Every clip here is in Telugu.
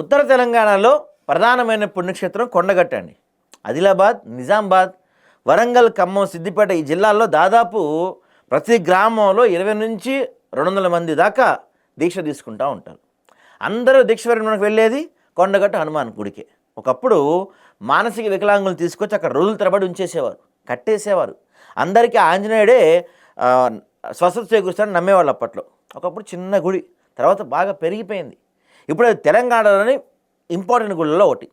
ఉత్తర తెలంగాణలో ప్రధానమైన పుణ్యక్షేత్రం కొండగట్ట అండి. ఆదిలాబాద్ నిజామాబాద్ వరంగల్ ఖమ్మం సిద్దిపేట ఈ జిల్లాల్లో దాదాపు ప్రతి గ్రామంలో ఇరవై నుంచి రెండు వందల మంది దాకా దీక్ష తీసుకుంటూ ఉంటారు. అందరూ దీక్ష విరమణకు వెళ్ళేది కొండగట్ట హనుమాన్ గుడికే. ఒకప్పుడు మానసిక వికలాంగులు తీసుకొచ్చి అక్కడ రోజుల తరబడి ఉంచేసేవారు కట్టేసేవారు. అందరికీ ఆంజనేయుడే స్వస్థత చేకూరుస్తాడని నమ్మేవాళ్ళు అప్పట్లో. ఒకప్పుడు చిన్న గుడి తర్వాత బాగా పెరిగిపోయింది. ఇప్పుడు అది తెలంగాణలోని ఇంపార్టెంట్ గుళ్ళలో ఒకటి.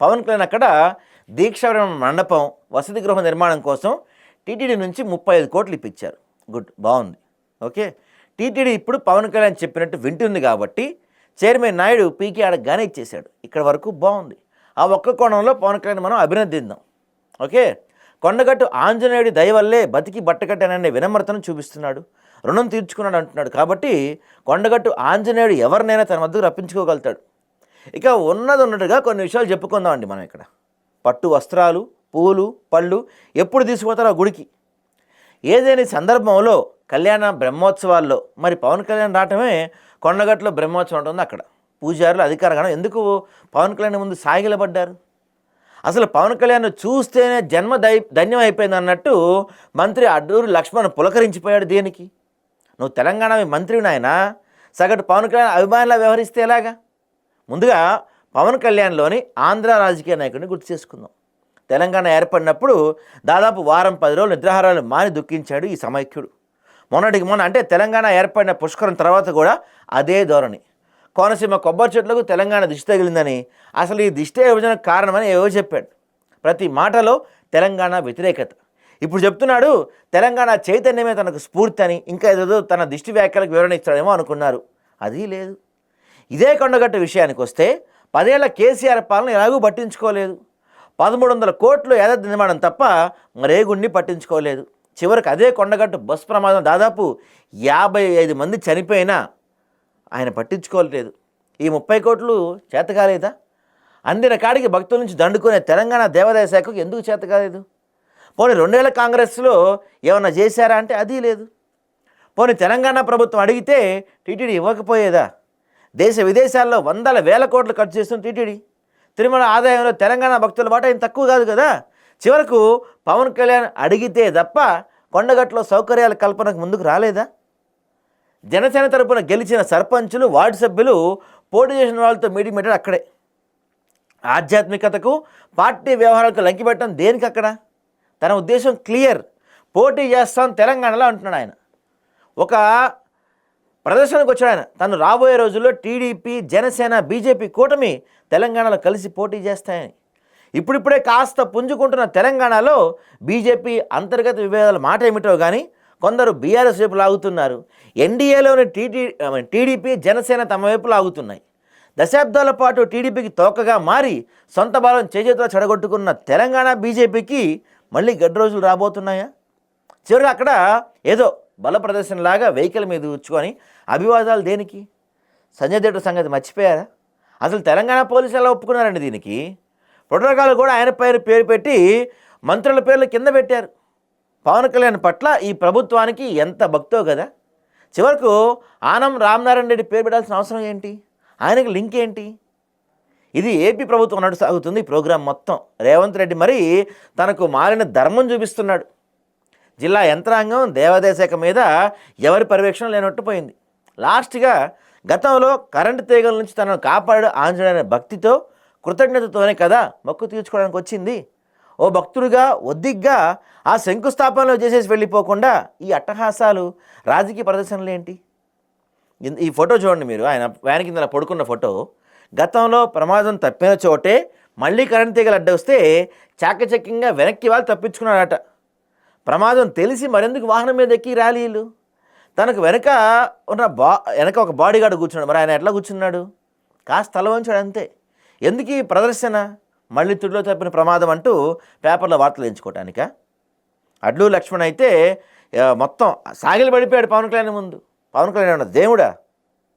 పవన్ కళ్యాణ్ అక్కడ దీక్షావరం మండపం వసతి గృహ నిర్మాణం కోసం టీటీడీ నుంచి ముప్పై ఐదు కోట్లు ఇప్పించారు. గుడ్ బాగుంది. ఓకే? టీటీడీ ఇప్పుడు పవన్ కళ్యాణ్ చెప్పినట్టు వింటుంది కాబట్టి చైర్మన్ నాయుడు పీకే అడగగానే ఇచ్చేశాడు. ఇక్కడ వరకు బాగుంది. ఆ ఒక్క కోణంలో పవన్ కళ్యాణ్ మనం అభినందిద్దాం. ఓకే? కొండగట్టు ఆంజనేయుడి దయవల్లే బతికి బట్టకట్టాననే వినమ్రతను చూపిస్తున్నాడు. రుణం తీర్చుకున్నాడు అంటున్నాడు. కాబట్టి కొండగట్టు ఆంజనేయుడు ఎవరినైనా తన వద్దకు రప్పించుకోగలుగుతాడు. ఇక ఉన్నది ఉన్నట్టుగా కొన్ని విషయాలు చెప్పుకుందామండి మనం ఇక్కడ. పట్టు వస్త్రాలు పూలు పళ్ళు ఎప్పుడు తీసుకుపోతారో ఆ గుడికి. ఏదైనా సందర్భంలో కళ్యాణ బ్రహ్మోత్సవాల్లో మరి పవన్ కళ్యాణ్ రావటమే కొండగట్టులో బ్రహ్మోత్సవం ఉంటుంది అక్కడ. పూజారులు అధికారంగా ఎందుకు పవన్ కళ్యాణ్ ముందు సాగిలబడ్డారు అసలు పవన్ కళ్యాణ్ చూస్తేనే జన్మ దై ధన్యం అయిపోయింది అన్నట్టు మంత్రి అడ్డూరు లక్ష్మణ్ పులకరించిపోయాడు దేనికి. నువ్వు తెలంగాణ మంత్రివి నాయన సగటు పవన్ కళ్యాణ్ అభిమానులా వ్యవహరిస్తే ఎలాగా? ముందుగా పవన్ కళ్యాణ్లోని ఆంధ్ర రాజకీయ నాయకుడిని గుర్తు చేసుకుందాం. తెలంగాణ ఏర్పడినప్పుడు దాదాపు వారం పది రోజులు నిద్రాహారాలు మాని దుఃఖించాడు ఈ సమైక్యుడు. మొన్నటికి మొన్న అంటే తెలంగాణ ఏర్పడిన పుష్కరం తర్వాత కూడా అదే ధోరణి. కోనసీమ కొబ్బరి చెట్లకు తెలంగాణ దిష్టి తగిలిందని అసలు ఈ దిష్టి విభజనకు కారణమని ఏవో చెప్పాడు. ప్రతి మాటలో తెలంగాణ వ్యతిరేకత. ఇప్పుడు చెప్తున్నాడు తెలంగాణ చైతన్యమే తనకు స్ఫూర్తి అని ఇంకా ఏదో తన దిష్టి వ్యాఖ్యలకు వివరణ ఇస్తాడేమో అనుకున్నారు. అది లేదు. ఇదే కొండగట్టు విషయానికి వస్తే పదేళ్ళ కేసీఆర్ పాలన ఎలాగూ పట్టించుకోలేదు. పదమూడు వందల కోట్లు ఏడాది నిర్మాణం తప్ప మరే గుండి పట్టించుకోలేదు. చివరికి అదే కొండగట్టు బస్ ప్రమాదం దాదాపు యాభై ఐదు మంది చనిపోయినా ఆయన పట్టించుకోలేదు. ఈ ముప్పై కోట్లు చేత కాలేదా అందిన కాడికి భక్తుల నుంచి దండుకునే తెలంగాణ దేవాదాయ శాఖకు ఎందుకు చేత కాలేదు పోనీ రెండేళ్ళ కాంగ్రెస్లో ఏమన్నా చేశారా అంటే అది లేదు. పోనీ తెలంగాణ ప్రభుత్వం అడిగితే టీటీడీ ఇవ్వకపోయేదా? దేశ విదేశాల్లో వందల వేల కోట్లు ఖర్చు చేస్తుంది టీటీడీ. తిరుమల ఆదాయంలో తెలంగాణ భక్తుల వాటా ఏం తక్కువ కాదు కదా? చివరకు పవన్ కళ్యాణ్ అడిగితే తప్ప కొండగట్లో సౌకర్యాల కల్పనకు ముందుకు రాలేదా? జనసేన తరపున గెలిచిన సర్పంచులు వార్డు సభ్యులు పోటీ చేసిన వాళ్ళతో మీటింగ్ పెట్టాడు అక్కడే. ఆధ్యాత్మికతకు పార్టీ వ్యవహారాలకు లంకిపెట్టడం దేనికి అక్కడ తన ఉద్దేశం క్లియర్. పోటీ చేస్తాం తెలంగాణలో అంటున్నాడు ఆయన. ఒక ప్రదర్శనకు వచ్చాడు ఆయన. తను రాబోయే రోజుల్లో టీడీపీ జనసేన బీజేపీ కూటమి తెలంగాణలో కలిసి పోటీ చేస్తాయని. ఇప్పుడిప్పుడే కాస్త పుంజుకుంటున్న తెలంగాణలో బీజేపీ అంతర్గత విభేదాల మాట ఏమిటో కానీ కొందరు బీఆర్ఎస్ వైపు లాగుతున్నారు. ఎన్డీఏలోని టీటీ టీడీపీ జనసేన తమ వైపు లాగుతున్నాయి. దశాబ్దాల పాటు టీడీపీకి తోకగా మారి సొంత బలం చేజేతులో చెడగొట్టుకున్న తెలంగాణ బీజేపీకి మళ్ళీ గడ్డి రోజులు రాబోతున్నాయా? చివరికి అక్కడ ఏదో బల ప్రదర్శనలాగా వెహికల్ మీద ఉంచుకొని అభివాదాలు దేనికి? సంజయ్ దేవ్ సంగతి మర్చిపోయారా? అసలు తెలంగాణ పోలీసులు ఎలా ఒప్పుకున్నారండి దీనికి? ప్రోటోకాల్ కూడా ఆయన పేరు పేరు పెట్టి మంత్రుల పేర్లు కింద పెట్టారు. పవన్ కళ్యాణ్ పట్ల ఈ ప్రభుత్వానికి ఎంత భక్తో కదా? చివరకు ఆనం రామనారాయణ రెడ్డి పేరు పెట్టాల్సిన అవసరం ఏంటి? ఆయనకి లింక్ ఏంటి? ఇది ఏపీ ప్రభుత్వం నడుసాగుతుంది. ఈ ప్రోగ్రాం మొత్తం రేవంత్ రెడ్డి మరి తనకు మారిన ధర్మం చూపిస్తున్నాడు. జిల్లా యంత్రాంగం దేవాదాయ శాఖ మీద ఎవరి పర్యవేక్షణ లేనట్టు పోయింది. లాస్ట్గా గతంలో కరెంటు తీగల నుంచి తనను కాపాడు ఆంజనేయ భక్తితో కృతజ్ఞతతోనే కదా మొక్కు తీర్చుకోవడానికి వచ్చింది. ఓ భక్తుడిగా ఒద్దిగ్గా ఆ శంకుస్థాపనలో చేసేసి వెళ్ళిపోకుండా ఈ అట్టహాసాలు రాజకీయ ప్రదర్శనలు ఏంటి? ఈ ఫోటో చూడండి మీరు. ఆయన వ్యాన్ కింద పడుకున్న ఫోటో. గతంలో ప్రమాదం తప్పిన చోటే మళ్ళీ కరెంట్ తీగలు అడ్డొస్తే చాకచక్యంగా వెనక్కి వాళ్ళు తప్పించుకున్నాడట ప్రమాదం తెలిసి మరెందుకు వాహనం మీద ఎక్కి ర్యాలీలు? తనకు వెనక ఉన్న బా వెనక ఒక బాడీగార్డ్ కూర్చున్నాడు. మరి ఆయన ఎట్లా కూర్చున్నాడు? కాస్త తల వంచాడు అంతే. ఎందుకు ఈ ప్రదర్శన? మళ్ళీ తుడిలో తప్పిన ప్రమాదం అంటూ పేపర్లో వార్తలు ఎంచుకోవటానిక? అడ్లు లక్ష్మణ్ అయితే మొత్తం సాగిలి పడిపోయాడు పవన్ కళ్యాణ్ ముందు. పవన్ కళ్యాణ్ దేవుడా?